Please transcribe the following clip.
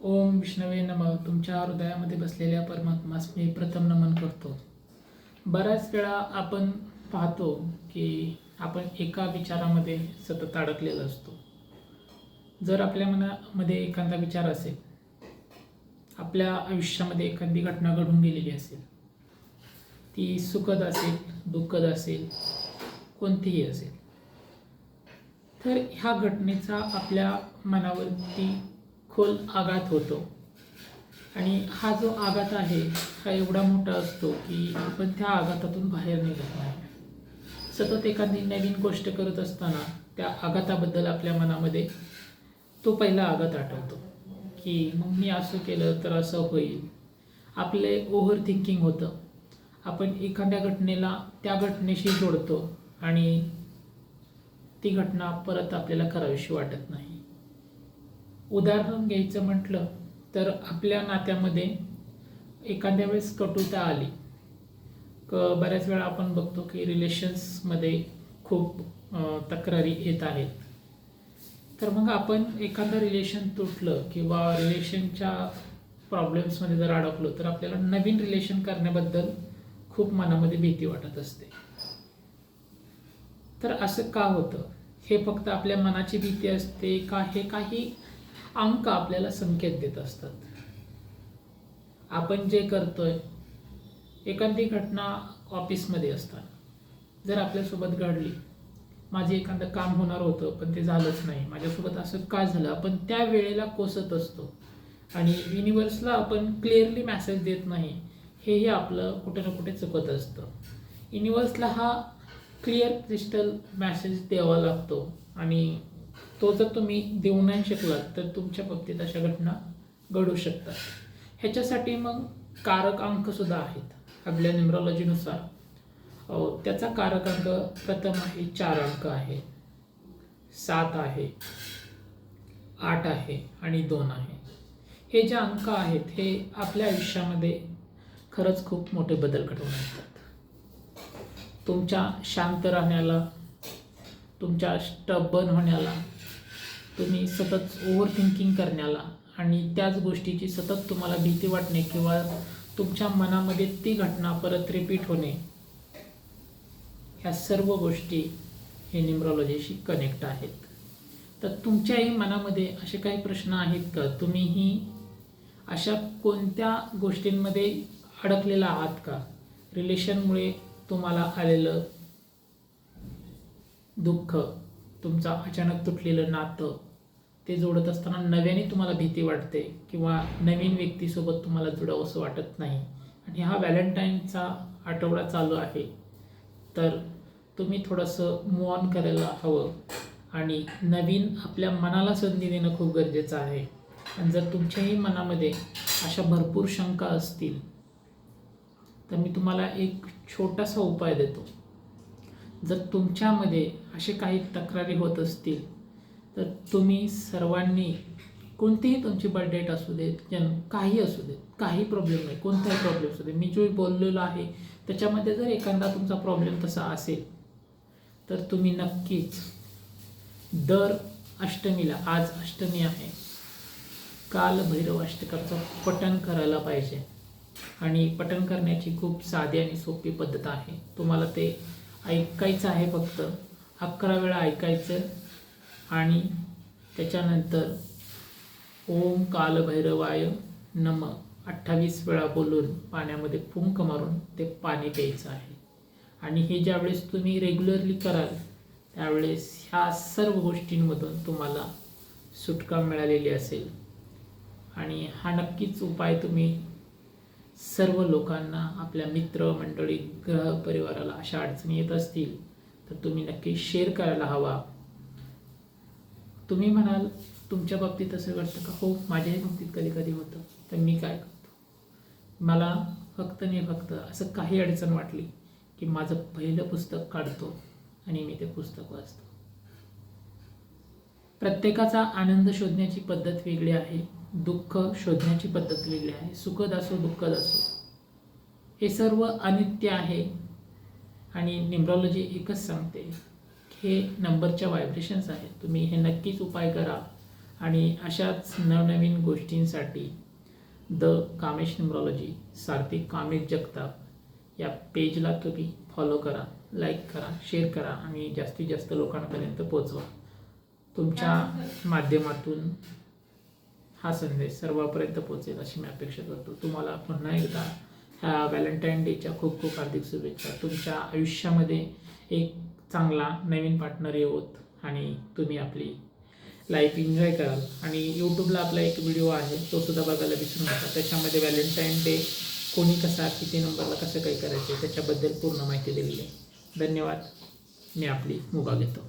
ओम विष्णवे नम. तुमच्या हृदयामध्ये बसलेल्या परमात्मास मी प्रथम नमन करतो. बऱ्याच वेळा आपण पाहतो की आपण एका विचारामध्ये सतत अडकलेलो असतो. जर आपल्या मनामध्ये एखादा विचार असेल आपल्या आयुष्यामध्ये एखादी घटना घडून गेलेली असेल ती सुखद असेल दुःखद असेल कोणतीही असेल तर ह्या घटनेचा आपल्या मनावरती खोल आघात होतो. आणि हा जो आघात आहे हा एवढा मोठा असतो की आपण त्या आघातातून बाहेर निघत नाही. सतत एखादी नवीन गोष्ट करत असताना त्या आघाताबद्दल आपल्या मनामध्ये तो पहिला आघात आठवतो. की मग मी असं केलं तर असं होईल. आपले ओव्हर थिंकिंग होतं. आपण एखाद्या घटनेला त्या घटनेशी जोडतो आणि ती घटना परत आपल्याला करावीशी वाटत नाही. उदाहरण घ्यायचं म्हटलं तर आपल्या नात्यामध्ये एखाद्या वेळेस कटुता आली. क बऱ्याच वेळा आपण बघतो की रिलेशन्समध्ये खूप तक्रारी येत आहेत. तर मग आपण एखादं रिलेशन तुटलं किंवा रिलेशनच्या प्रॉब्लेम्समध्ये जर अडकलो तर आपल्याला नवीन रिलेशन करण्याबद्दल खूप मनामध्ये भीती वाटत असते. तर असं का होतं? हे फक्त आपल्या मनाची भीती असते का? हे काही अंक आपल्याला संकेत देत असतात. आपण जे करतोय एखादी घटना ऑफिसमध्ये असताना जर आपल्यासोबत घडली माझे एखादं काम होणार होतं पण ते झालंच नाही माझ्यासोबत असं का झालं आपण त्या वेळेला कोसत असतो. आणि युनिवर्सला आपण क्लिअरली मॅसेज देत नाही हेही आपलं कुठे ना कुठे चुकत असतं. युनिवर्सला हा क्लिअर क्रिस्टल मॅसेज द्यावा लागतो. आणि तो जर तुम्ही देऊ नाही शकलात तर तुमच्या बाबतीत अशा घटना घडू शकतात. ह्याच्यासाठी मग कारक अंकसुद्धा आहेत. आपल्या न्युमरॉलॉजीनुसार त्याचा कारक अंक प्रथम आहे चार अंक आहे. सात आहे आठ आहे आणि दोन आहे. हे जे अंक आहेत हे आपल्या आयुष्यामध्ये खरंच खूप मोठे बदल घडवून आणतात. तुमच्या शांत राहण्याला तुमच्या स्टबन होण्याला तुम्ही सतत ओव्हर थिंकिंग करण्याला आणि त्याच गोष्टीची सतत तुम्हाला भीती वाटणे किंवा तुमच्या मनामध्ये ती घटना परत रिपीट होणे ह्या सर्व गोष्टी हे न्युमरॉलॉजीशी कनेक्ट आहेत. तर तुमच्याही मनामध्ये असे काही प्रश्न आहेत का? तुम्हीही अशा कोणत्या गोष्टींमध्ये अडकलेला आहात का? रिलेशनमुळे तुम्हाला आलेलं दुःख तुमचं अचानक तुटलेलं नातं ते जोडत असताना नव्याने तुम्हाला भीती वाटते किंवा नवीन व्यक्तीसोबत तुम्हाला जुडावंसं वाटत नाही. आणि हा व्हॅलेंटाईनचा आठवडा चालू आहे. तर तुम्ही थोडंसं मूव ऑन करायला हवं. आणि नवीन आपल्या मनाला संधी देणं खूप गरजेचं आहे. आणि जर तुमच्याही मनामध्ये अशा भरपूर शंका असतील तर मी तुम्हाला एक छोटासा उपाय देतो. जर तुमच्यामध्ये असे काही तक्रारी होत असतील तर तुम्ही सर्वांनी कोणतीही तुमची बर्थडेट असू देत जन काही असू देत काही प्रॉब्लेम नाही कोणताही प्रॉब्लेम असू दे मी जो बोललेलो आहे त्याच्यामध्ये जर एखादा तुमचा प्रॉब्लेम तसा असेल तर तुम्ही नक्कीच दर अष्टमीला आज अष्टमी आहे काल भैरव अष्टकाचं पठण करायला पाहिजे. आणि पठण करण्याची खूप साधी आणि सोपी पद्धत आहे. तुम्हाला ते ऐकायचं आहे फक्त. अकरा वेळा ऐकायचं आणि त्याच्यानंतर ओम कालभैरवाय नम अठ्ठावीस वेळा बोलून पाण्यामध्ये फुंक मारून ते पाणी प्यायचं आहे. आणि हे ज्यावेळेस तुम्ही रेग्युलरली कराल त्यावेळेस ह्या सर्व गोष्टींमधून तुम्हाला सुटका मिळालेली असेल. आणि हा नक्कीच उपाय तुम्ही सर्व लोकांना आपल्या मित्र मंडळी ग्रह परिवाराला अशा अडचणी येत असतील तर तुम्ही नक्की शेअर करायला हवा. तुम्ही म्हणाल तुमच्या बाबतीत असं घडतं का? हो माझ्याही बाबतीत कधी कधी होतं तर मी काय करतो? मला फक्त नाही फक्त असं काही अडचण वाटली की माझं पहिलं पुस्तक काढतो आणि मी ते पुस्तक वाचतो. प्रत्येकाचा आनंद शोधण्याची पद्धत वेगळी आहे दुःख शोधण्याची पद्धत वेगळी आहे सुखद असो दुःखद असो. हे सर्व अनित्य आहे आणि न्युमरॉलॉजी एकच सांगते हे नंबरच्या व्हायब्रेशन्स आहेत. तुम्ही हे नक्कीच उपाय करा. आणि अशाच नवनवीन गोष्टींसाठी द कामेश न्युमरॉलॉजी सार्थिक कामेश जगताप या पेजला तुम्ही फॉलो करा लाईक करा शेअर करा आणि जास्तीत जास्त लोकांपर्यंत पोचवा तुमच्या माध्यमातून हा संदेश सर्वांपर्यंत पोचेल अशी मी अपेक्षा करतो. तुम्हाला पुन्हा एकदा ह्या व्हॅलेंटाईन डेच्या खूप खूप हार्दिक शुभेच्छा. तुमच्या आयुष्यामध्ये एक चांगला नवीन पार्टनर येऊत आणि तुम्ही आपली लाईफ एन्जॉय कराल. आणि यूट्यूबला आपला एक व्हिडिओ आहे तो सुद्धा बघायला विसरू नका. त्याच्यामध्ये व्हॅलेंटाईन डे कोणी कसा किती नंबरला कसं काही करायचं त्याच्याबद्दल पूर्ण माहिती दिलेली आहे. धन्यवाद. मी आपली मुभा घेतो.